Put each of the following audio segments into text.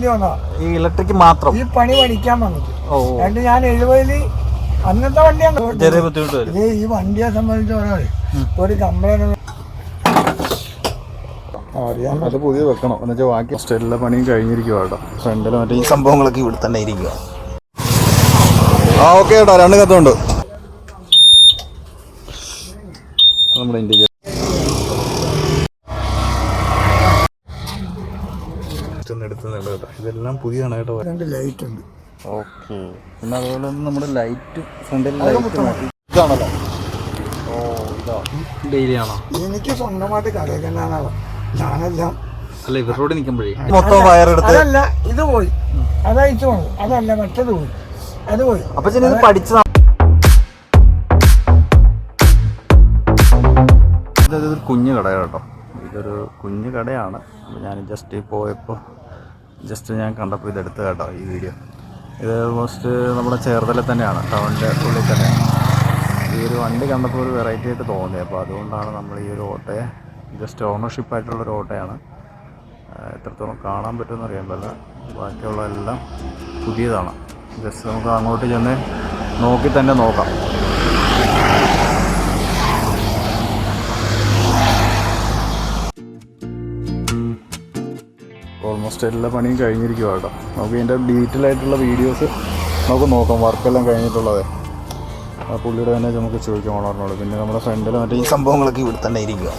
ഈ ഇലക്ട്രിക് മാത്രം? ഈ പണി പഠിക്കാൻ വന്നത്. എന്നിട്ട് ഞാൻ എഴുപതിൽ അന്നത്തെ വണ്ടിയാണ് ചെറിയ ബുദ്ധിമുട്ട് വരും. ഇത് ഈ വണ്ടിയെ സംബന്ധിച്ച് ഒരാൾ ഒരു കംപ്ലൈന്റ് അറിയാൻ അത് പുതിയ വെക്കണം. എന്ന് വെച്ചാൽ ബാക്കി എല്ലാ പണിയും കഴിഞ്ഞിരിക്കുക കേട്ടോ. ഫ്രണ്ടിൽ മറ്റേ ഈ സംഭവങ്ങളൊക്കെ ഇവിടെ തന്നെ ഇരിക്കുക ആ ഓക്കെ കേട്ടോ രണ്ട് കത്തുണ്ട്. നമ്മുടെ ഇന്ത്യയ്ക്ക് എടുത്തുന്നുണ്ട് കേട്ടോ. ഇതെല്ലാം പുതിയതാണ് കേട്ടോ. രണ്ട് ലൈറ്റ് ഉണ്ട്. ഓക്കെ പിന്നെ അതുപോലെ തന്നെ നമ്മുടെ ലൈറ്റ് ഫ്രണ്ടിൽ ലൈറ്റ് മാറ്റി. ഇതാണല്ലോ. ഓ ഇതാ. ഡെയിലി ആണോ? എനിക്ക് സ്വന്തമായിട്ട് കടയിലാണ് ഞാനെല്ലാം അല്ല ഇവരോട് നിൽക്കുമ്പോഴേ. മൊത്തം വയറെടുത്ത് അതല്ല ഇത് പോയി. അതയച്ചു പോണു അതല്ല മറ്റത് പോയി. അത് പോയി. അപ്പൊ ഇത് പഠിച്ചതാണ് ഇതൊരു കുഞ്ഞു കടയാണ് കേട്ടോ. ഇതൊരു കുഞ്ഞു കടയാണ്. ഞാൻ ജസ്റ്റ് പോയപ്പോൾ ജസ്റ്റ് ഞാൻ കണ്ടപ്പോൾ ഇതെടുത്ത് കേട്ടോ ഈ വീഡിയോ. ഇത് ഓൾമോസ്റ്റ് നമ്മുടെ ചേർത്തല തന്നെയാണ് ടൗണിന്റെ ഉള്ളിൽ തന്നെ ഈ ഒരു വണ്ടി കണ്ടപ്പോൾ ഒരു വെറൈറ്റി ആയിട്ട് തോന്നി. അപ്പോൾ അതുകൊണ്ടാണ് നമ്മൾ ഈ ഒരു ഓട്ടോയെ ജസ്റ്റ് ഓണർഷിപ്പ് ആയിട്ടുള്ളൊരു ഓട്ടോയാണ്. എത്രത്തോളം കാണാൻ പറ്റുമെന്ന് അറിയാൻ പറ്റില്ല. ബാക്കിയുള്ള എല്ലാം പുതിയതാണ്. ജസ്റ്റ് നമുക്ക് അങ്ങോട്ട് ചെന്ന് നോക്കി തന്നെ നോക്കാം. ഓൾമോസ്റ്റ് എല്ലാ പണിയും കഴിഞ്ഞിരിക്കുക കേട്ടോ. നമുക്ക് ഇതിന്റെ ഡീറ്റെയിൽ ആയിട്ടുള്ള വീഡിയോസ് നമുക്ക് നോക്കാം. വർക്കെല്ലാം കഴിഞ്ഞിട്ടുള്ളത്. ആ പുള്ളിയുടെ തന്നെ നമുക്ക് ചോദിക്കാം ഓണറിനോട് പിന്നെ നമ്മുടെ ഫ്രണ്ടിൽ മറ്റേ ഈ സംഭവങ്ങളൊക്കെ ഇവിടെ തന്നെ ഇരിക്കുക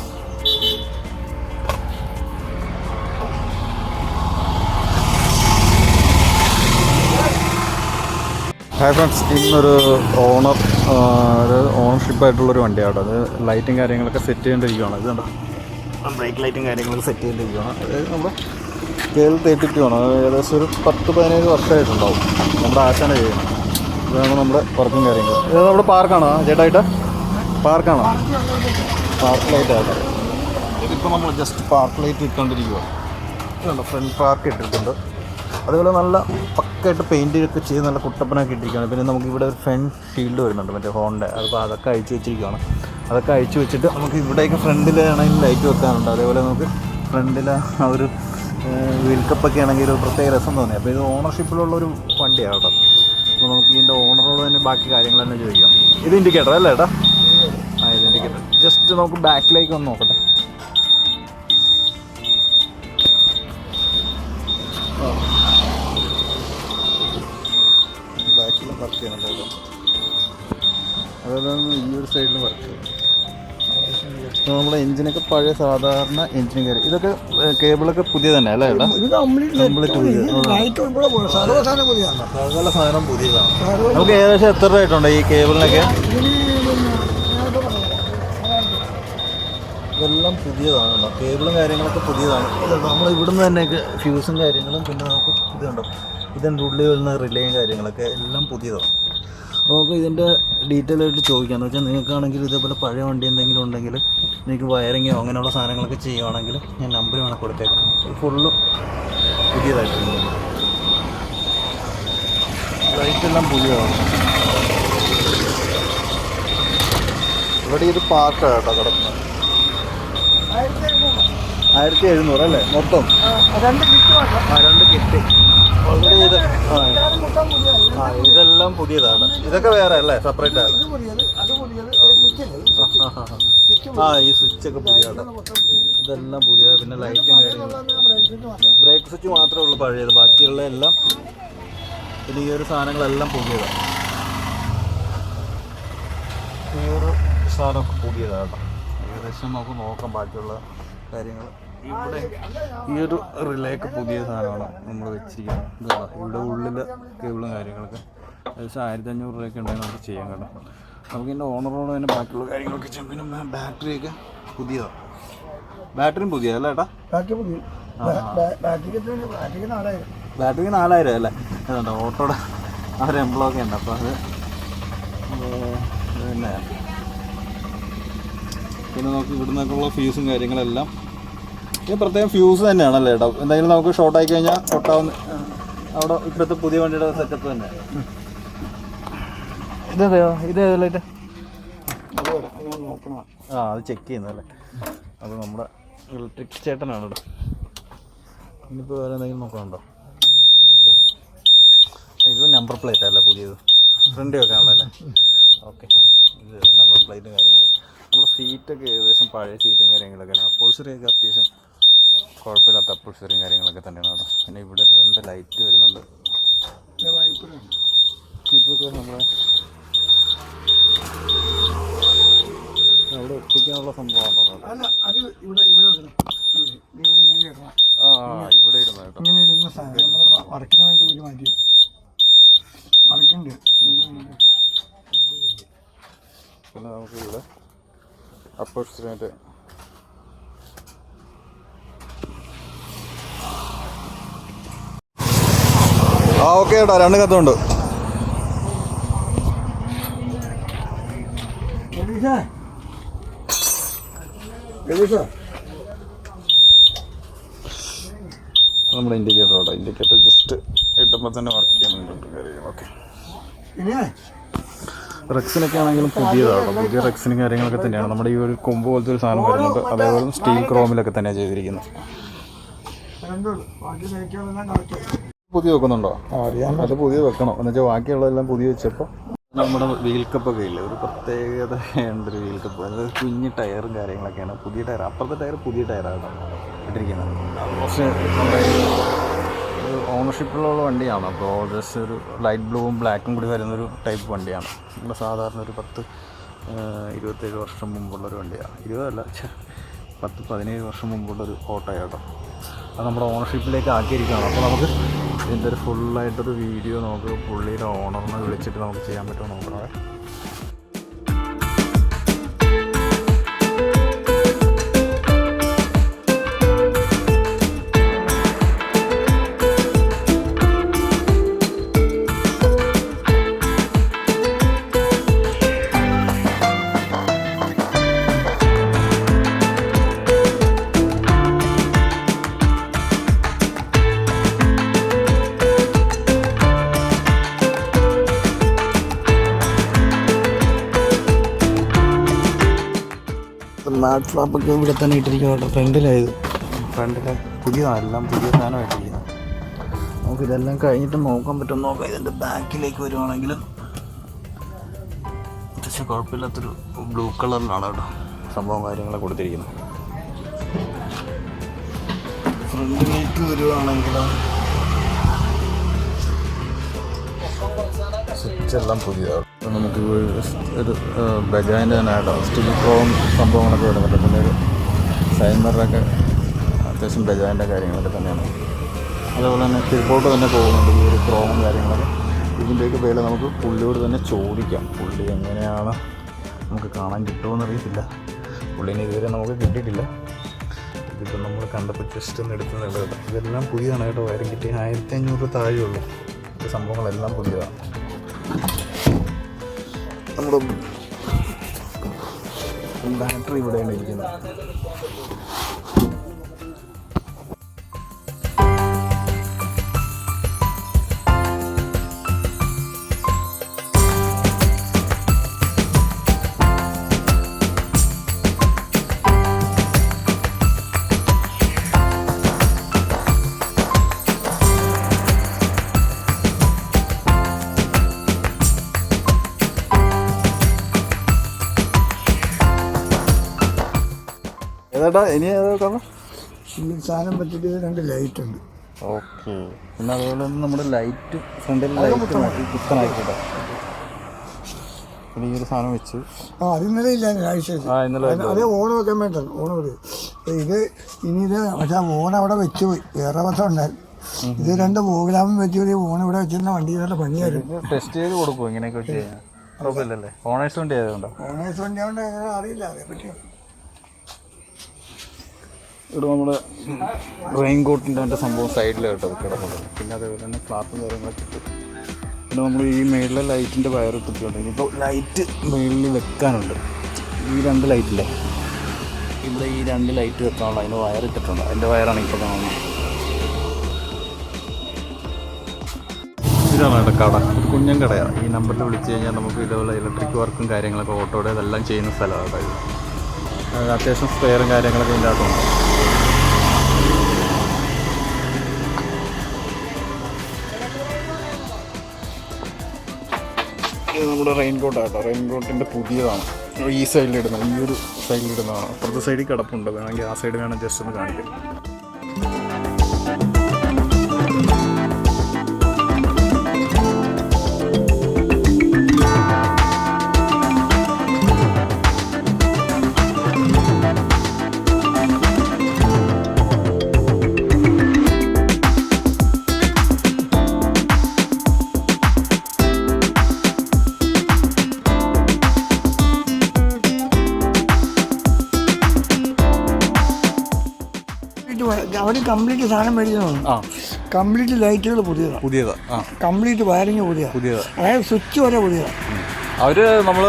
ഹായ് ഫ്രണ്ട്സ് ഇന്നൊരു ഓണർ ഒരു ഓണർഷിപ്പ് ആയിട്ടുള്ളൊരു വണ്ടിയാണ് അത് ലൈറ്റും കാര്യങ്ങളൊക്കെ സെറ്റ് ചെയ്യേണ്ടിരിക്കുകയാണ് ഇത് കണ്ടോ? ബ്രേക്ക് ലൈറ്റും കാര്യങ്ങളൊക്കെ സെറ്റ് ചെയ്യേണ്ടിരിക്കുകയാണ് അത് നമ്മുടെ കേൾ തേട്ടിട്ട് വേണം ഏകദേശം ഒരു പത്ത് പതിനേഴ് വർഷമായിട്ടുണ്ടാവും നമ്മുടെ ആശാന ചെയ്യണം ഇതാണ് നമ്മുടെ വർക്കും കാര്യങ്ങൾ. ഇത് നമ്മുടെ പാർക്കാണോ ചേട്ടായിട്ട്? പാർക്കാണോ പാർക്ക് ലൈറ്റ് ആക്കാം ഇതിപ്പോൾ നമ്മൾ ജസ്റ്റ് പാർക്ക് ലൈറ്റ് ഇട്ടുകൊണ്ടിരിക്കുകയാണ് ഫ്രണ്ട് പാർക്ക് ഇട്ടിട്ടുണ്ട്. അതുപോലെ നല്ല പക്കായിട്ട് പെയിന്റ് ഒക്കെ ചെയ്ത് നല്ല കുട്ടപ്പനൊക്കെ ഇട്ടിരിക്കുകയാണ്. പിന്നെ നമുക്ക് ഇവിടെ ഒരു ഫ്രണ്ട് ഷീൽഡ് വരുന്നുണ്ട്. മറ്റേ ഹോണിന്റെ അപ്പോൾ അതൊക്കെ അഴിച്ചു വെച്ചിരിക്കുകയാണ് അതൊക്കെ അഴിച്ചു വെച്ചിട്ട് നമുക്ക് ഇവിടെയൊക്കെ ഫ്രണ്ടിലാണെങ്കിൽ ലൈറ്റ് വെക്കാനുണ്ട്. അതേപോലെ നമുക്ക് ഫ്രണ്ടിൽ ആ ഒരു വീൽ കപ്പൊക്കെ ആണെങ്കിൽ ഒരു പ്രത്യേക രസം തോന്നി. അപ്പോൾ ഇത് ഓണർഷിപ്പിലുള്ള ഒരു വണ്ടിയാണ് കേട്ടോ. അപ്പോൾ നമുക്ക് ഇതിന്റെ ഓണറോട് തന്നെ ബാക്കി കാര്യങ്ങൾ തന്നെ ചോദിക്കാം. ഇത് ഇൻഡിക്കേറ്റർ അല്ലേ ഏട്ടാ? ആ ഇത് ഇൻഡിക്കേറ്റർ ജസ്റ്റ് നമുക്ക് ബാക്കിലേക്ക് ഒന്ന് നോക്കട്ടെ. ബാക്കിലും വർക്ക് ചെയ്യണം കേട്ടോ. അതുപോലെ ഈ ഒരു സൈഡിലും വർക്ക് ചെയ്യും. ഇപ്പോൾ നമ്മുടെ എഞ്ചിനൊക്കെ പഴയ സാധാരണ എഞ്ചിന് കയറി. ഇതൊക്കെ കേബിളൊക്കെ പുതിയ തന്നെ അല്ലേ കംപ്ലീറ്റ് പുതിയ. സകല സാധനം പുതിയതാണ്? നമുക്ക് ഏകദേശം എത്ര രൂപ ആയിട്ടുണ്ട് ഈ കേബിളിനൊക്കെ. ഇതെല്ലാം പുതിയതാണ് കേബിളും കാര്യങ്ങളൊക്കെ പുതിയതാണ്. നമ്മൾ ഇവിടുന്ന് തന്നെ ഫ്യൂസും കാര്യങ്ങളും പിന്നെ നമുക്ക് ഇതുണ്ടോ? ഇതിന്റെ ഉള്ളിൽ വരുന്ന റിലേയും കാര്യങ്ങളൊക്കെ എല്ലാം പുതിയതാണ്. അപ്പോൾ നമുക്ക് ഇതിന്റെ ഡീറ്റെയിൽ ആയിട്ട് ചോദിക്കാമെന്ന് വെച്ചാൽ നിങ്ങൾക്കാണെങ്കിൽ ഇതേപോലെ പഴയ വണ്ടി എന്തെങ്കിലും ഉണ്ടെങ്കിൽ നിങ്ങൾക്ക് വയറിങ്ങോ അങ്ങനെയുള്ള സാധനങ്ങളൊക്കെ ചെയ്യുവാണെങ്കിൽ ഞാൻ നമ്പർ വേണം കൊടുത്തേക്കാം. ഇത് ഫുള്ളും പുതിയതായിട്ടുണ്ട് ലൈറ്റെല്ലാം പുതിയതാണ്. ഇവിടെ ഇത് പാർട്ടാണ് കേട്ടോ കിടക്കുന്നത്. ആയിരത്തി എഴുന്നൂറ്. അല്ലേ? മൊത്തം? ആ, രണ്ട് കിറ്റ് മാത്രം ആ രണ്ട് കിറ്റ്. ഓൾറെഡി ഇത് ആ ഇതെല്ലാം പുതിയതാണ്. ഇതൊക്കെ വേറെ അല്ലേ? സെപ്പറേറ്റ് ആണ്. ഇത് പുതിയത് അത് പുതിയത് സ്വിച്ച് ഇല്ലേ? ആ, ആ, ആ. ആ ഈ സ്വിച്ച് ഒക്കെ പുതിയതാണ്. ഇതെല്ലാം പുതിയതാണ് പിന്നെ ലൈറ്റും കാര്യങ്ങളും. ബ്രേക്ക് സ്വിച്ച് മാത്രമേ ഉള്ളൂ പഴയത്. ബാക്കിയുള്ള എല്ലാം പിന്നെ ഈ ഒരു സാധനങ്ങളെല്ലാം പുതിയതാണ് ഈ ഒരു സാധനമൊക്കെ പുതിയതാണ്. കേട്ടോ ഏകദേശം നമുക്ക് നോക്കാം ബാക്കിയുള്ള കാര്യങ്ങൾ ഇവിടെ ഈ ഒരു റിലേക്ക് പുതിയ സാധനമാണ് നമ്മൾ വെച്ചിരിക്കുന്നത്. ഇതാ ഇവിടെ ഉള്ളിൽ കേബിളും കാര്യങ്ങളൊക്കെ. ഏകദേശം ആയിരത്തി അഞ്ഞൂറ് രൂപയൊക്കെ ഉണ്ടെങ്കിൽ നമുക്ക് ചെയ്യാൻ കേട്ടോ. നമുക്ക് ഇതിന്റെ ഓണറോട് തന്നെ ബാക്കിയുള്ള കാര്യങ്ങളൊക്കെ ചെയ്യാം പിന്നെ ബാറ്ററിയൊക്കെ പുതിയതാണ് ബാറ്ററിയും പുതിയതല്ലേ ഏട്ടാ? ബാക്കി പുതിയ. ബാറ്ററിക്ക് ബാറ്ററി നാലായിരം. ബാറ്ററിക്ക് നാലായിരം അല്ലേ? അതുകൊണ്ട് ഓട്ടോടെ ആ ഒരു എംബ്ലോക്കെ ഉണ്ട്. അപ്പോൾ അത് പിന്നെ. പിന്നെ നമുക്ക് ഇവിടുന്ന് ഉള്ള ഫ്യൂസും കാര്യങ്ങളെല്ലാം. ഇത് പ്രത്യേകം ഫ്യൂസ് തന്നെയാണല്ലേ ഏട്ടാ? എന്തായാലും നമുക്ക് ഷോർട്ട് ആയി കഴിഞ്ഞാൽ ഒട്ടാവുന്ന അവിടെ ഇപ്പോഴത്തെ പുതിയ വണ്ടിയുടെ സെറ്റപ്പ് തന്നെ. ഇതേതോ ഇതേതല്ലേ നോക്കണം ആ അത് ചെക്ക് ചെയ്യുന്നതല്ലേ അത് നമ്മുടെ ഇലക്ട്രിക് ചേട്ടനാണ് ഇവിടെ ഇനിയിപ്പോൾ വേറെ എന്തെങ്കിലും നോക്കണുണ്ടോ ഇത് നമ്പർ പ്ലേറ്റ് അല്ലേ പുതിയത്? ഫ്രണ്ട് വെക്കാനുള്ളതല്ലേ ഓക്കെ ഇത് നമ്പർ പ്ലേറ്റും കാര്യങ്ങളും. നമ്മുടെ സീറ്റൊക്കെ ഏകദേശം പഴയ സീറ്റും കാര്യങ്ങളൊക്കെ കാര്യങ്ങളൊക്കെയാണ് അപ്പോൾസറിയൊക്കെ അത്യാവശ്യം കുഴപ്പമില്ലാത്ത അപ്പോൾസറിയും കാര്യങ്ങളൊക്കെ തന്നെയാണ് അവിടെ പിന്നെ ഇവിടെ രണ്ട് ലൈറ്റ് വരുന്നുണ്ട്. ഇതൊക്കെ നമ്മളെ അവിടെ ഒട്ടിക്കാനുള്ള സംഭവമാണോ അല്ല അത് ഇവിടെ ഇവിടെ വെക്കണം ഇവിടെ ഇങ്ങനെ ഇടണം. ആ ഇവിടെ ഇടുന്ന കേട്ടോ. ഇങ്ങനെ ഇടുന്ന സാധനം. നമ്മൾ വർക്കിന് വേണ്ടി ഒരു മാറ്റി വർക്കുണ്ട്. പിന്നെ നമുക്ക് ഇവിടെ അപ്പോൾസറിന്റെ ആ ഓക്കെ ഏട്ടാ രണ്ട് കത്തുണ്ട്. നമ്മുടെ ഇൻഡിക്കേറ്റർ കേട്ടോ ഇൻഡിക്കേറ്റർ ജസ്റ്റ് ഇട്ടുമ്പോൾ തന്നെ വർക്ക് ചെയ്യുന്നുണ്ട് കാര്യങ്ങൾ ഓക്കെ. ഇനിയേ. റെക്സിനൊക്കെ ആണെങ്കിലും പുതിയതാണ് പുതിയ റെക്സിനും കാര്യങ്ങളൊക്കെ തന്നെയാണ്. നമ്മുടെ ഈ ഒരു കൊമ്പ് പോലത്തെ ഒരു സാധനം വരുന്നുണ്ട് അതേപോലെ സ്റ്റീൽ ക്രോമിലൊക്കെ തന്നെയാണ് ചെയ്തിരിക്കുന്നത്. പുതിയ വെക്കുന്നുണ്ടോ? അറിയാൻ അത് പുതിയ വെക്കണം. എന്ന് വെച്ചാൽ ബാക്കിയുള്ളതെല്ലാം പുതിയ വെച്ചപ്പോൾ നമ്മുടെ വീൽ കപ്പൊക്കെ ഇല്ലേ? ഒരു പ്രത്യേകത ഉണ്ട് ഒരു വീൽ കപ്പ് അതായത് കുഞ്ഞ് ടയറും കാര്യങ്ങളൊക്കെയാണ്. പുതിയ ടയർ അപ്പുറത്തെ ടയർ പുതിയ ടയറാണ് ഇട്ടിരിക്കുന്നത്. പക്ഷേ നമ്മുടെ ഓണർഷിപ്പിലുള്ള വണ്ടിയാണ്. അപ്പോൾ ജസ്റ്റ് ഒരു ലൈറ്റ് ബ്ലൂവും ബ്ലാക്കും കൂടി വരുന്നൊരു ടൈപ്പ് വണ്ടിയാണ്. നമ്മുടെ സാധാരണ ഒരു പത്ത് ഇരുപത്തേഴ് വർഷം മുമ്പുള്ളൊരു വണ്ടിയാണ്. ഇരുപതല്ല പത്ത് പതിനേഴ് വർഷം മുമ്പുള്ളൊരു ഓട്ടോയാട്ടോ അത് നമ്മുടെ ഓണർഷിപ്പിലേക്ക് ആക്കിയിരിക്കുകയാണ്. അപ്പോൾ നമുക്ക് ഇതിന്റെ ഒരു ഫുള്ളായിട്ടൊരു വീഡിയോ നമുക്ക് പുള്ളിയുടെ ഓണറിനെ വിളിച്ചിട്ട് നമുക്ക് ചെയ്യാൻ പറ്റുമോ നോക്കണേ മാറ്റ് ഫ്ലാപ്പൊക്കെ ഇവിടെ തന്നെ ഇട്ടിരിക്കണം ഫ്രണ്ടിലായത് ഫ്രണ്ടിലെ പുതിയതാണ് എല്ലാം പുതിയ സാധനമായിട്ടിരിക്കുന്നത് നമുക്ക് ഇതെല്ലാം കഴിഞ്ഞിട്ട് നോക്കാൻ പറ്റും നോക്കാം. ഇതിന്റെ ബാക്കിലേക്ക് വരുവാണെങ്കിൽ അത്യാവശ്യം കുഴപ്പമില്ലാത്തൊരു ബ്ലൂ കളറിലാണ് കേട്ടോ സംഭവം കാര്യങ്ങളൊക്കെ കൊടുത്തിരിക്കുന്നത്. ഫ്രണ്ടിലേക്ക് വരുവാണെങ്കിൽ സ്വിച്ച് എല്ലാം പുതിയതാണ് നമുക്ക് ഒരു ബജാജിന്റെ തന്നെ ആട്ടോ. സ്റ്റീൽ ക്രോം സംഭവങ്ങളൊക്കെ വരുന്നുണ്ട്. പിന്നെ ഒരു സൈമറിലൊക്കെ അത്യാവശ്യം ബജാജിന്റെ കാര്യങ്ങളൊക്കെ തന്നെയാണ്. അതേപോലെ തന്നെ തിരുപ്പോട്ട് തന്നെ പോകുന്നുണ്ട് ഈ ഒരു ക്രോം കാര്യങ്ങളൊക്കെ ഇതിന്റെയൊക്കെ പേര് നമുക്ക് പുള്ളിയോട് തന്നെ ചോദിക്കാം. പുള്ളി എങ്ങനെയാണ് നമുക്ക് കാണാൻ കിട്ടുമെന്ന് അറിയത്തില്ല പുള്ളിനെ ഇതുവരെ നമുക്ക് കിട്ടിയിട്ടില്ല. ഇതിപ്പോൾ നമ്മൾ കണ്ടപ്പോൾ ജസ്റ്റ് ഒന്ന് എടുത്ത് കേട്ടോ ഇതെല്ലാം പുതിയതാണ് കേട്ടോ. വയറും കിട്ടി ആയിരത്തി അഞ്ഞൂറ് താഴെയുള്ളൂ. സംഭവങ്ങളെല്ലാം പുതിയതാണ്. നമ്മുടെ ബാറ്ററി ഇവിടെയാണ് ഇരിക്കുന്നത്. ഏതാട്ടാ ഇനി ഏതാ ഈ സാധനം പറ്റിയിട്ട് രണ്ട് ലൈറ്റ് ഉണ്ട്. ഓക്കെ. പിന്നെ അതുപോലെ തന്നെ നമ്മുടെ ലൈറ്റ് ഫ്രണ്ടിൽ ലൈറ്റ് മാറ്റി കുത്തനായിക്കോട്ടെ പിന്നെ ഈ ഒരു സാധനം വെച്ച്. ആ അത് ഇന്നലെ ഇല്ല ആഴ്ച ആ ഇന്നലെ അതേ ഓണം വെക്കാൻ വേണ്ടത് ഓണം ഒരു ഇത് ഇനി ഇത് പക്ഷേ ഓണം അവിടെ വെച്ച് പോയി. വേറെ പത്രം ഉണ്ടായിരുന്നു ഇത് രണ്ട് പ്രോഗ്രാമും വെച്ച് പോയി ഓണം ഇവിടെ വെച്ചിരുന്ന വണ്ടി നല്ല പണിയായിരുന്നു ടെസ്റ്റ് ചെയ്ത് കൊടുക്കും ഇങ്ങനെയൊക്കെ വെച്ച് കഴിഞ്ഞാൽ കുഴപ്പമില്ലല്ലേ? ഓണേഴ്സ് വണ്ടി ആയതുകൊണ്ടോ? ഓണേഴ്സ് വണ്ടി ആയതുകൊണ്ട് അറിയില്ല അതേ അതേപ്പറ്റി ഇവിടെ നമ്മുടെ റെയിൻകോട്ടിന്റെ അതിന്റെ സംഭവം സൈഡിൽ കേട്ടോ കിടക്കുന്നത് പിന്നെ അതേപോലെ തന്നെ ഫ്ലാറ്റും കാര്യങ്ങളൊക്കെ ഇട്ട്. പിന്നെ നമ്മൾ ഈ മേളിലെ ലൈറ്റിന്റെ വയർ ഇട്ടിട്ടുണ്ട്. ഇനിയിപ്പോൾ ലൈറ്റ് മേളിൽ വെക്കാനുണ്ട്. ഈ രണ്ട് ലൈറ്റില്ലേ ഇവിടെ ഈ രണ്ട് ലൈറ്റ് വെക്കാനുള്ള അതിന്റെ വയർ ഇട്ടിട്ടുണ്ട്. അതിന്റെ വയറാണ് ഇപ്പോൾ കാണുന്നത്. ഇതാണ് കേട്ടോ കട. ഒരു കുഞ്ഞൻ കടയാണ് ഈ നമ്പറിൽ വിളിച്ച് കഴിഞ്ഞാൽ നമുക്ക് ഇതേപോലെ ഇലക്ട്രിക് വർക്കും കാര്യങ്ങളൊക്കെ ഓട്ടോയുടെ ഇതെല്ലാം ചെയ്യുന്ന സ്ഥലമാണ് അത് അത്യാവശ്യം സ്പെയറും കാര്യങ്ങളൊക്കെ ഇതിന്റെ അകത്തുണ്ട്. ഇത് നമ്മുടെ റെയിൻകോട്ട് ആട്ടോ. റെയിൻകോട്ടിന്റെ പുതിയതാണ്. ഈ സൈഡിൽ ഇടുന്നത് ഈ ഒരു സൈഡിൽ ഇടുന്നതാണ്. അപ്പുറത്തെ സൈഡിൽ കിടപ്പുണ്ട്. വേണമെങ്കിൽ ആ സൈഡ് വേണം ജസ്റ്റ് ഒന്ന് കാണിക്കാം. കംപ്ലീറ്റ് സാധനം മേടിക്കുന്നതാണ് ആ. കംപ്ലീറ്റ് ലൈറ്റുകൾ പുതിയതാണ് പുതിയതാണ് കംപ്ലീറ്റ് വയറിങ് പുതിയതാണ് പുതിയതാണ് അതായത് സ്വിച്ച് വരെ പുതിയതാണ് അവർ നമ്മൾ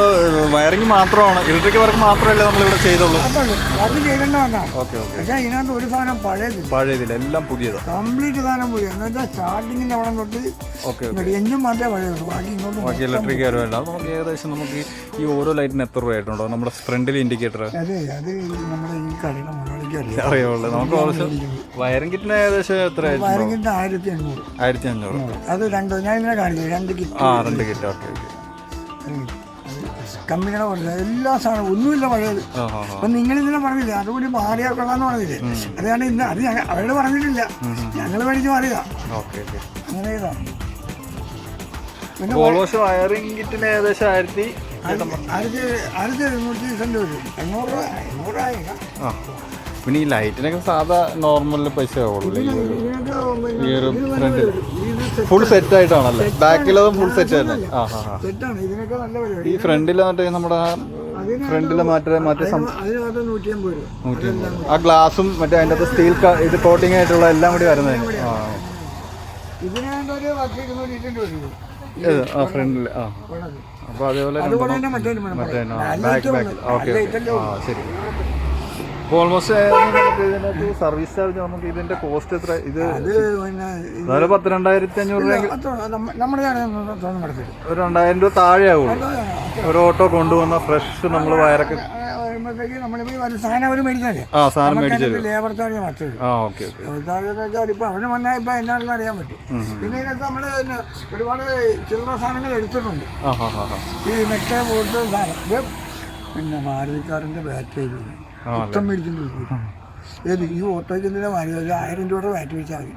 വയറിങ് മാത്രമാണ്. ഇലക്ട്രിക് വർക്ക് മാത്രമല്ല നമ്മളിവിടെ ചെയ്തുള്ളൂ. ചെയ്തോളൂ അത് ചെയ്യേണ്ടതാണ് ഓക്കെ ഓക്കെ. പക്ഷേ ഇതിനകത്ത് ഒരു സാധനം പഴയതില്ല. പഴയതില്ല. എല്ലാം പുതിയത്. കംപ്ലീറ്റ് സാധനം പുതിയ എന്ന് വെച്ചാൽ സ്റ്റാർട്ടിങ്ങിന്റെ അവിടെ തൊട്ട് എഞ്ചും മാത്രമേ പഴയുള്ളൂ ബാക്കി ഇങ്ങോട്ട് ബാക്കി ഇലക്ട്രിക് കാര്യമല്ല നമുക്ക് ഏകദേശം നമുക്ക് ഈ ഓരോ ലൈറ്റിന് എത്ര രൂപ ആയിട്ടുണ്ടോ? നമ്മുടെ ഫ്രണ്ടിൽ ഇൻഡിക്കേറ്റർ അതെ അത് നമ്മുടെ ഈ കടയുടെ മുകളിലേക്ക് അറിയാം അറിയാവുള്ളൂ നമുക്ക് ആവശ്യം വയറിംഗ് കിറ്റിന് ഏകദേശം എത്ര ആയിട്ടുണ്ടോ? വയറിങ്ങിന്റെ ആയിരത്തി അഞ്ഞൂറ് ആയിരത്തി അഞ്ഞൂറ് അത് രണ്ട് ഞാൻ ഇങ്ങനെ കാണിക്കും രണ്ട് കിറ്റ്. ആ രണ്ട് കിറ്റ്. ഓക്കെ കമ്പനികളെ പറഞ്ഞത് എല്ലാ സാധനവും. ഒന്നുമില്ല പഴയത്. അപ്പം നിങ്ങൾ ഇതിനെ പറഞ്ഞില്ല? അതുകൂടി മാറിയാൽ കൊള്ളാന്ന് പറഞ്ഞില്ലേ? അതാണ് ഇന്ന് അത് ഞങ്ങൾ അവരോട് പറഞ്ഞിട്ടില്ല. ഞങ്ങൾ മേടിച്ച് മാറിയതാ. അങ്ങനെ ചെയ്താ. പിന്നെ വയറിംഗ് കിറ്റിന് ഏകദേശം ആയിരത്തി ആയിരത്തി ആയിരത്തി എഴുന്നൂറ്റി സെന്റ് വരും. എണ്ണൂറ് രൂപ പിന്നെ ഈ ലൈറ്റിനൊക്കെ സാധാ നോർമൽ പൈസ ആവുള്ളൂ. ഈ ഒരു ഇതിനൊക്കെ ഒരു ഇത് ഫ്രണ്ട് വരും. ഇത് set- ഫുൾ സെറ്റ് ആയിട്ടാണല്ലേ. ബാക്കിലതും ഫുൾ സെറ്റ് ആണ്. ആ നല്ല പരിപാടി. ഈ ഫ്രണ്ടിൽ മറ്റേ നമ്മുടെ ഫ്രണ്ടിൽ മറ്റേ മറ്റേ നൂറ്റി ആ ഗ്ലാസും മറ്റേ അതിന്റെ അകത്ത് സ്റ്റീൽ ഇത് കോട്ടിംഗ് ആയിട്ടുള്ള എല്ലാം കൂടി വരുന്നതിന് ആ. ആ ഫ്രണ്ടിൽ ആ. അപ്പോൾ അതേപോലെ മറ്റേ ബാക്ക് ബാക്ക്. ഓക്കെ ആ ശരി. അപ്പോൾ ഓൾമോസ്റ്റ് നമുക്ക് ഇതിനകത്ത് സർവീസ് ചാർജ് നമുക്ക് ഇതിന്റെ കോസ്റ്റ് എത്ര? ഇത് അത് പിന്നെ ഇത് അതായത് പത്ത് രണ്ടായിരത്തി അഞ്ഞൂറ് രൂപ അത്ര നമ്മ- നമ്മുടെ തോന്നുന്നു നടത്തില്ല ഒരു രണ്ടായിരം രൂപ താഴെ ആവുള്ളൂ ഒരു ഓട്ടോ കൊണ്ടുവന്ന ഫ്രഷ് നമ്മൾ വയറൊക്കെ വരുമ്പോഴത്തേക്ക് നമ്മളിപ്പോൾ ഈ ഒരു സാധനം അവർ മേടിച്ചാലേ? ആ സാധനം മേടിച്ചു തരും ലേബർ ചാർജ് മറ്റൊരു ആ ഓക്കെ ഓക്കെ. ലേബർ ചാർജ് എന്ന് വെച്ചാൽ ഇപ്പോൾ അവന് വന്നാൽ ഇപ്പോൾ എന്നാണെന്ന് അറിയാൻ പറ്റും. പിന്നെ ഇതിനകത്ത് നമ്മൾ ഒരുപാട് ചില്ലറ സാധനങ്ങൾ എടുത്തിട്ടുണ്ട്. ആ ഹാ ഹാ ഹാ. ഈ നെറ്റ് പോലത്തെ സാധനം. ഇത് പിന്നെ മാരുതിക്കാരന്റെ ബാറ്ററി മൊത്തം മേടിച്ചിട്ടുണ്ട് ഏത് ഈ ഓട്ടോയ്ക്ക് എന്തിനാ മാറി? ഒരു ആയിരം രൂപയുടെ വാറ്റ് വെച്ചാൽ മതി.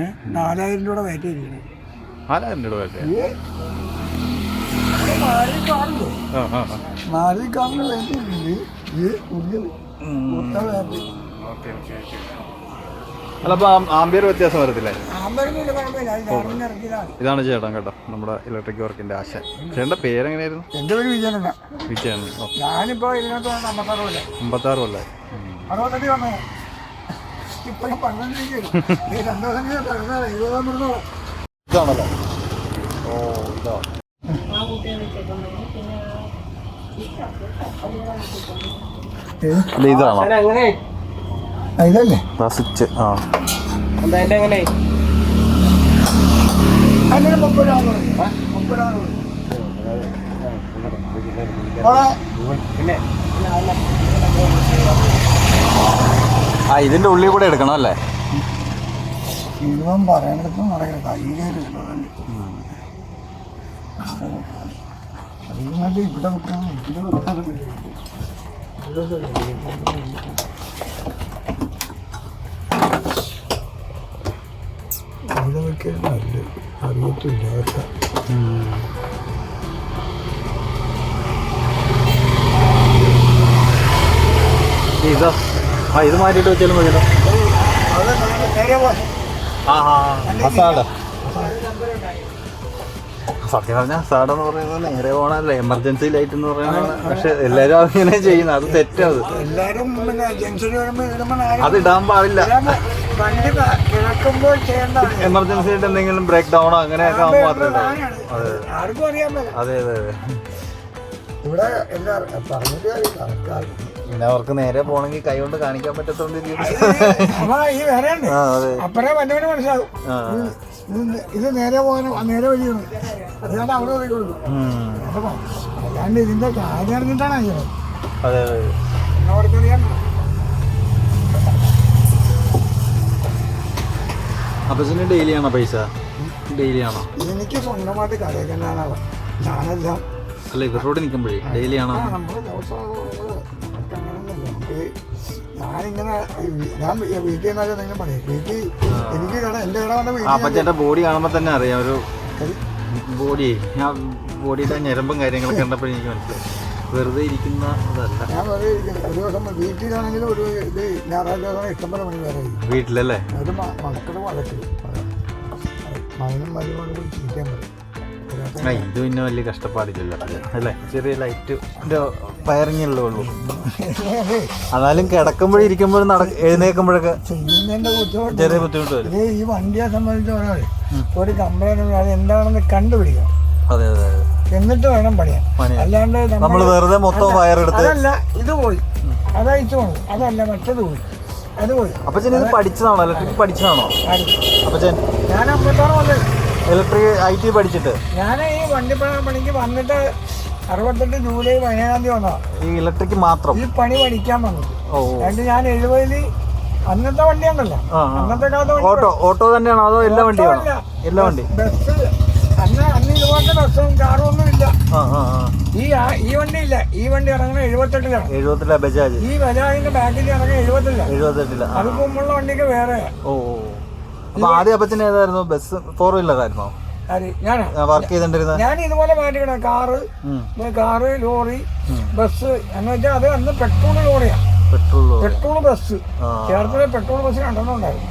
ഏഹ് നാലായിരം രൂപയുടെ വാറ്റ് വരികയാണ് നാലായിരം രൂപ ആ ആ ആ. മാരുതി കാറിന് ബാറ്ററി ഉണ്ട് ഇത് ഉള്ളിൽ മൊത്ത battery. Okay okay okay. Ampere വ്യത്യാസം വരത്തില്ലേ? ഇതാണ് ചേട്ടൻ കേട്ടോ നമ്മുടെ ഇലക്ട്രിക് വർക്കിന്റെ ആശ. ചേട്ടന്റെ പേരെങ്ങനെയായിരുന്നു? എന്റെ പേര് വിജയനല്ല വിജയൻ ഞാനിപ്പോ ഇതിനകത്ത് അമ്പത്താറ് കൊല്ലം അമ്പത്താറ് വന്നേ. ഇപ്പോഴും പന്ത്രണ്ടിരിക്കും ഇതാണല്ലോ? ഓ ഇതാ. അല്ല ഇതാണോ? സ്വിച്ച് ആ. എന്തായാലും എങ്ങനെ? ആ ഇതിന്റെ ഉള്ളിൽ കൂടെ എടുക്കണം അല്ലേ? ഇവൻ പറയണത് നടക്കണം കയ്യിലേക്ക് അതിനകത്ത് ഇവിടെ വെക്കണം ഇവിടെ വെക്കണം ഇവിടെ നല്ല അറിയത്തില്ല അവർക്ക് ഇതാ. ആ ഇത് മാറ്റിയിട്ട് വെച്ചാലും മതിയല്ലോ ആ ആ അസാഡ് സത്യം പറഞ്ഞാൽ എന്ന് പറയുന്നത് നേരെ പോകണല്ലേ എമർജൻസി ലൈറ്റ് എന്ന് പറയുന്നത് പക്ഷെ എല്ലാരും അങ്ങനെ ചെയ്യുന്നത് അത് തെറ്റത്. എല്ലാരും പിന്നെ ജംഗ്ഷനിൽ വരുമ്പോൾ ഇടുമ്പോൾ ആരും അത് ഇടാൻ പാടില്ല. എമർജൻസി ആയിട്ട് എന്തെങ്കിലും ബ്രേക്ക് ഡൗണോ അങ്ങനെയൊക്കെ ആകുമ്പോൾ മാത്രമേ. അതെ. അതെ അതെ ഇവിടെ എല്ലാ പറഞ്ഞിട്ട് പിന്നെ അവർക്ക് നേരെ പോണെങ്കിൽ കൈ കൊണ്ട് കാണിക്കാൻ പറ്റത്തോണ്ട് ഇരിക്കും. അപ്പൊ ഈ ആ അതെ. അപ്പറേ വല്ലവന് മനസ്സിലാവും. ആ. ഇത് ഇത് ഇത് നേരെ പോകാനും നേരെ വഴിയാണ്. അതുകൊണ്ട് അവിടെ പോയി കൊടുക്കും. അല്ലാണ്ട് ഇതിന്റെ കാര്യം അറിഞ്ഞിട്ടാണ് അയ്യോ. അതെ അതെ. അവർക്കറിയാൻ അപ്പൊ ഡെയിലി ആണോ പൈസ? ഡെയിലി ആണോ? എനിക്ക് സ്വന്തമായിട്ട് കഥയൊക്കെ തന്നെയാണ് ഞാനെല്ലാം അല്ല ഇവരോട് നിൽക്കുമ്പോഴേ ഡെയിലി ആണോ? ദിവസം ഞാനിങ്ങനെ ഞാൻ വീട്ടിൽ നിന്നാലും എന്തെങ്കിലും പറയും. വീട്ടിൽ എനിക്ക് കട എന്റെ കട വന്ന വീട്ടിൽ ബോഡി കാണുമ്പോൾ തന്നെ അറിയാം. ഒരു ബോഡി ആ ബോഡിയുടെ ഞരമ്പും കാര്യങ്ങളൊക്കെ കണ്ടപ്പോൾ എനിക്ക് മനസ്സിലായി. വെറുതെ ഇരിക്കുന്ന ഞാൻ വെറുതെ. ഒരു ദിവസം വീട്ടിലാണെങ്കിലും ഒരു ഇത് ഞായറാഴ്ച ദിവസം ഇഷ്ടംപോലെ മണി വേറെ വീട്ടിലല്ലേ? അത് മക്കളും വഴക്കിൽ മകനും കൂടി ചീറ്റാൻ പറയും. ഇത് പിന്നെ വലിയ കഷ്ടപ്പാടില്ലല്ലോ. അല്ലേ? ചെറിയ ലൈറ്റ് വയറിങ്ങല്ലേ ഉള്ളൂ എന്നാലും കിടക്കുമ്പോഴും ഇരിക്കുമ്പോഴും നട എഴുന്നേൽക്കുമ്പോഴൊക്കെ ചെയ്യുന്നതിന്റെ ബുദ്ധിമുട്ട് ചെറിയ ബുദ്ധിമുട്ട് വരും. ഇത് ഈ വണ്ടിയെ സംബന്ധിച്ച് ഒരാൾ ഒരു കംപ്ലൈന്റ് അത് എന്താണെന്ന് കണ്ടുപിടിക്കണം. അതെ അതെ അതെ. എന്നിട്ട് വേണം പണിയാൻ. അല്ലാണ്ട് നമ്മൾ വെറുതെ മൊത്തം വയറെടുത്ത് അതല്ല ഇത് പോയി. അതയച്ചു പോണു അതല്ല മറ്റത് പോയി. അത് പോയി. അപ്പച്ചൻ ഇത് പഠിച്ചതാണോ? ഇലക്ട്രിക് പഠിച്ചതാണോ? അപ്പച്ചൻ ഞാൻ അമ്പത്താറ് വന്നത്? ഇലക്ട്രിക് ഐ ടി പഠിച്ചിട്ട്. ഞാൻ ഈ വണ്ടി പണി- പണിക്ക് വന്നിട്ട് അറുപത്തെട്ട് ജൂലൈ പതിനേഴാം തീയതി വന്നതാണ് ഈ ഇലക്ട്രിക് മാത്രം? ഈ പണി പഠിക്കാൻ വന്നത്. ഓ. എന്നിട്ട് ഞാൻ എഴുപതിൽ അന്നത്തെ വണ്ടിയാണല്ലോ. അന്നത്തെ കാലത്ത് ഓട്ടോ ഓട്ടോ തന്നെയാണോ അതോ എല്ലാ വണ്ടിയാണോ? എല്ലാ വണ്ടി? ബസ് അന്ന് അന്ന് ഇതുപോലത്തെ ബസ്സും കാറും ഒന്നും ഇല്ല. ഈ ഈ വണ്ടി ഇല്ല. ഈ വണ്ടി ഇറങ്ങുന്നത് എഴുപത്തെട്ടിലാണ്. എഴുപത്തില്ല ബജാജ്? ഈ ബജാജിന്റെ ബാക്കിൽ ഇറങ്ങുന്നത് എഴുപത്തില്ല എഴുപത്തെട്ടില്ല ആ. അത് മുമ്പുള്ള വണ്ടിക്ക് വേറെ. ഓ അപ്പൊ ആദ്യം അപ്പച്ചൻ ഏതായിരുന്നു? ബസ് ഫോർ ഞാനാ വർക്ക് ഞാൻ ഇതുപോലെ മാറ്റിക്കണ. കാറ്. Car lorry bus. എന്ന് വെച്ചാൽ അത് അന്ന് petrol ലോറിയാ. Petrol bus. Cherthala petrol bus രണ്ടെണ്ണം ഉണ്ടായിരുന്നു.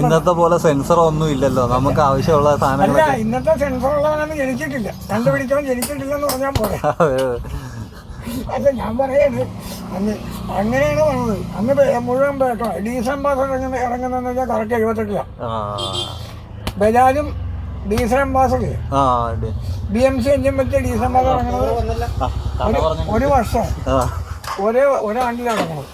ഇന്നത്തെ പോലെ സെൻസർ ഒന്നും ഇല്ലല്ലോ. നമുക്ക് ആവശ്യമുള്ള സാധനങ്ങൾ ഇന്നത്തെ സെൻസർ ഉള്ളവനൊന്നും ജനിച്ചിട്ടില്ല. കണ്ടുപിടിച്ചവൻ ജനിച്ചിട്ടില്ലെന്ന് പറഞ്ഞാൽ പോലെ. അല്ല ഞാൻ പറയുന്നത് അന്ന് അങ്ങനെയാണ് വന്നത്. അന്ന് മുഴുവൻ ഇറങ്ങുന്ന ഇറങ്ങുന്നതെന്ന് വെച്ചാൽ കറക്റ്റ് എഴുപത്തെട്ടിലാണ് ബജാജും ഡീസൽ അംബാസഡർ ആ അതെ. ബി എം സി എഞ്ചിൻ വെച്ച് ഡീസൽ അംബാസഡർ ഇറങ്ങുന്നത് ഒരു- വർഷം. ഒരേ ഒരാണ്ടിലാണ് ഇറങ്ങുന്നത്.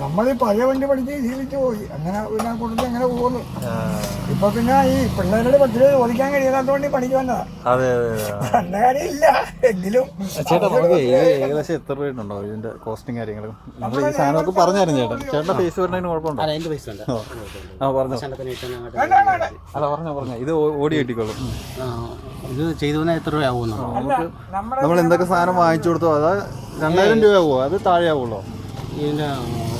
നമ്മൾ ഈ പഴയ വണ്ടി പഠിച്ച് ശീലിച്ചു പോയി. അങ്ങനെ പിന്നെ കൊടുത്ത് അങ്ങനെ പോകുന്നു. ഇപ്പൊ പിന്നെ ഈ പിള്ളേരുടെ പറ്റില്ല ചോദിക്കാൻ കഴിയാത്തതുകൊണ്ട് വണ്ടി പണിക്ക് വന്നതാ. അതെ അതെ അതെ. നല്ല കാര്യമില്ല എങ്കിലും ചേട്ടാ നമുക്ക് ഇത് ഏകദേശം എത്ര രൂപയുണ്ടോ ഇതിന്റെ കോസ്റ്റും കാര്യങ്ങളും? നമ്മൾ ഈ സാധനമൊക്കെ പറഞ്ഞായിരുന്നു ചേട്ടൻ ചേട്ടന്റെ വരുന്നതിന് കുഴപ്പമുണ്ടോ? ആ പറഞ്ഞോ. അല്ല പറഞ്ഞോ പറഞ്ഞോ. ഇത് ഓടി കിട്ടിക്കോളും. ഇത് ചെയ്തു എത്ര രൂപയാവുന്നു നമ്മൾ എന്തൊക്കെ സാധനം വാങ്ങിച്ചു കൊടുത്തോ? അതാ രണ്ടായിരം രൂപയാവോ അത് താഴെ ആവുള്ളോ ഇതിന്റെ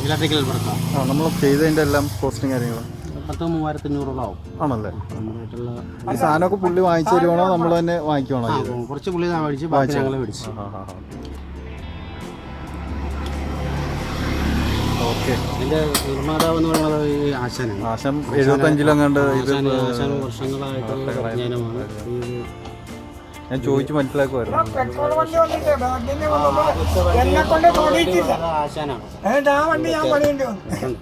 ഇലക്ട്രിക്കൽ കൊടുക്കാം ആ നമ്മൾ ചെയ്തതിന്റെ എല്ലാം കോസ്റ്റും കാര്യങ്ങളും. പത്ത് മൂവായിരത്തി അഞ്ഞൂറോളം ആവും. ആണല്ലേ? നമ്മളായിട്ടുള്ള ഈ സാധനമൊക്കെ പുള്ളി വാങ്ങിച്ചു തരുവാണോ? നമ്മൾ തന്നെ വാങ്ങിക്കുവാണോ കുറച്ച് പുള്ളി മേടിച്ച് ബാക്കി ഞങ്ങൾ മേടിച്ചു. ഓക്കെ. ഇതിന്റെ നിർമ്മാതാവ് എന്ന് പറയുന്നത് ഈ ആശാനാണ്. ആശം എഴുപത്തഞ്ചിലങ്ങാണ്ട് ആശാൻ ആശാൻ വർഷങ്ങളായിട്ടുള്ള ഞാൻ ചോദിച്ചു മനസ്സിലാക്കുമായിരുന്നു പെട്രോൾ വണ്ടി വന്നിട്ട് ബാങ്കിന് വന്നപ്പോ എന്നെ കൊണ്ട് തൊടിയിട്ടില്ല ആശാനാണ്. എന്നിട്ട് ആ വണ്ടി ഞാൻ പണിയേണ്ടി വന്നു.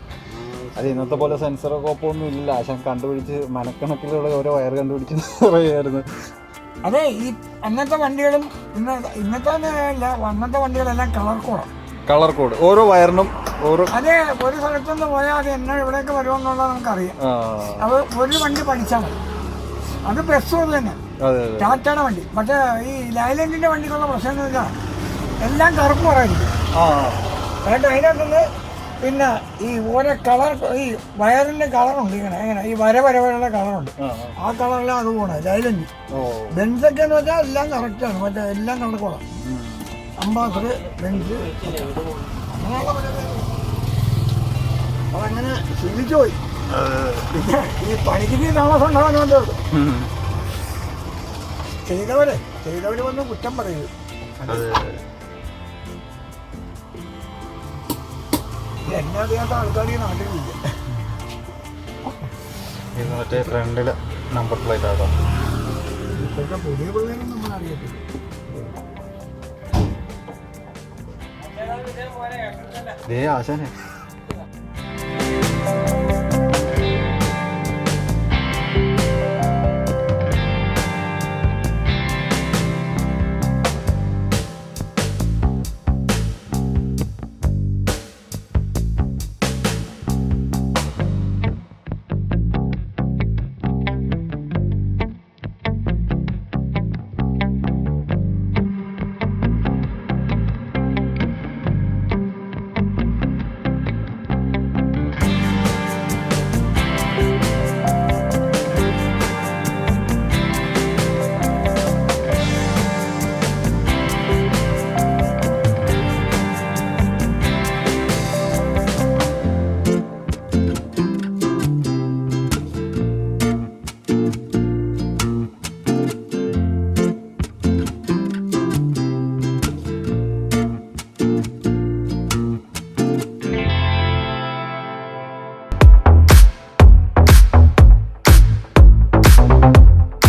അത് ഇന്നത്തെ പോലെ സെൻസറോ കോപ്പൊന്നും ഇല്ല. ആശാൻ കണ്ടുപിടിച്ച് മനക്കണക്കിലുള്ള ഓരോ വയർ കണ്ടുപിടിച്ച് പറയുമായിരുന്നു അതെ ഈ അന്നത്തെ വണ്ടികളും ഇന്ന ഇന്നത്തെ അല്ല അന്നത്തെ വണ്ടികളെല്ലാം കളർ കോഡ് കളർ കോഡ് ഓരോ വയറിനും ഓരോ അതെ ഒരു സ്ഥലത്തുനിന്ന് പോയാൽ അത് എന്നെ ഇവിടേക്ക് വരുമെന്നുള്ളത് നമുക്കറിയാം. അത് ഒരു വണ്ടി പഠിച്ചാൽ മതി. അത് ബസ് തന്നെ. ടാറ്റയുടെ വണ്ടി. മറ്റേ ഈ ലൈലൻഡിന്റെ വണ്ടിക്കുള്ള പ്രശ്നം എന്ന് വെച്ചാൽ എല്ലാം കറുപ്പ് പറയായിരിക്കും എന്നിട്ട് അതിനകത്തുനിന്ന് പിന്നെ ഈ ഓരോ കളർ ഈ വയറിന്റെ കളറുണ്ട് ഇങ്ങനെ എങ്ങനെ ഈ വര വര വരയുള്ള കളറുണ്ട്. ആ, കളറിലാണ് അത് പോകണം ലൈലൻഡ്. ബെൻസൊക്കെ എന്ന് വെച്ചാൽ എല്ലാം കറക്റ്റാണ് മറ്റേ എല്ലാം കണക്കോളാം. Ambassador Benz. അതങ്ങനെ ശീലിച്ചു പോയി. ഈ പണിക്ക് താമസം ഉണ്ടാകാൻ ഉം. ചെയ്തവരെ ചെയ്തവര് വന്ന് കുറ്റം പറയൂ. അതെ. എന്നെ അറിയാത്ത ആൾക്കാർ ഈ നാട്ടിലില്ല. ഇത് മറ്റേ ഫ്രണ്ടിൽ നമ്പർ പ്ലേറ്റ് ആട്ടോ ഇപ്പോഴത്തെ പുതിയ പിള്ളേരൊന്നും നമ്മൾ അറിയത്തില്ല. ദേ ആശാനെ.